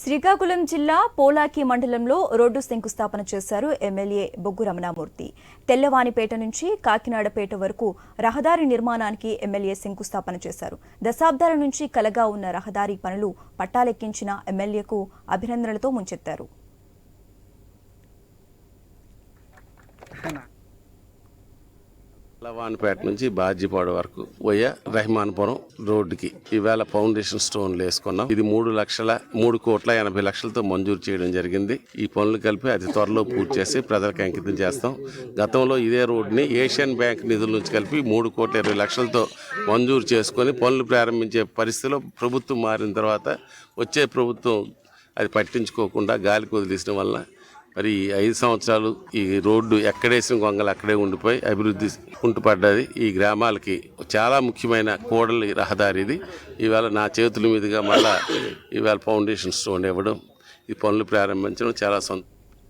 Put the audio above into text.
శ్రీకాకుళం జిల్లా పోలాకి మండలంలో రోడ్డు శంకుస్థాపన చేశారు ఎమ్మెల్యే బొగ్గు రమణామూర్తి. తెల్లవానిపేట నుంచి కాకినాడపేట వరకు రహదారి నిర్మాణానికి ఎమ్మెల్యే శంకుస్థాపన చేశారు. దశాబ్దాల నుంచి కలగా ఉన్న రహదారి పనులు పట్టాలెక్కించిన ఎమ్మెల్యేకు అభినందనలతో ముంచెత్తారు. లవాన్పేట నుంచి బాజీపాడు వరకు పోయ రహమాన్పురం రోడ్డుకి. ఇవాళ ఫౌండేషన్ స్టోన్లు వేసుకున్నాం. ఇది మూడు లక్షల మూడు కోట్ల ఎనభై లక్షలతో మంజూరు చేయడం జరిగింది. ఈ పనులు కలిపి అతి త్వరలో పూర్తి చేసి ప్రజలకు అంకితం చేస్తాం. గతంలో ఇదే రోడ్డుని ఏషియన్ బ్యాంక్ నిధుల నుంచి కలిపి మూడు కోట్ల ఇరవై లక్షలతో మంజూరు చేసుకొని పనులు ప్రారంభించే పరిస్థితిలో ప్రభుత్వం మారిన తర్వాత వచ్చే ప్రభుత్వం అది పట్టించుకోకుండా గాలికి వదిలేసిన వల్ల మరి ఈ ఐదు సంవత్సరాలు ఈ రోడ్డు ఎక్కడేసిన గొంగలు అక్కడే ఉండిపోయి అభివృద్ధి కుంటుపడ్డది ఈ గ్రామాలకి. చాలా ముఖ్యమైన కోడలి రహదారి ఇది. ఈవేళ నా చేతుల మీదుగా మళ్ళా ఈవేళ ఫౌండేషన్ స్టోన్ ఇవ్వడం ఈ పనులు ప్రారంభించడం చాలా సొంత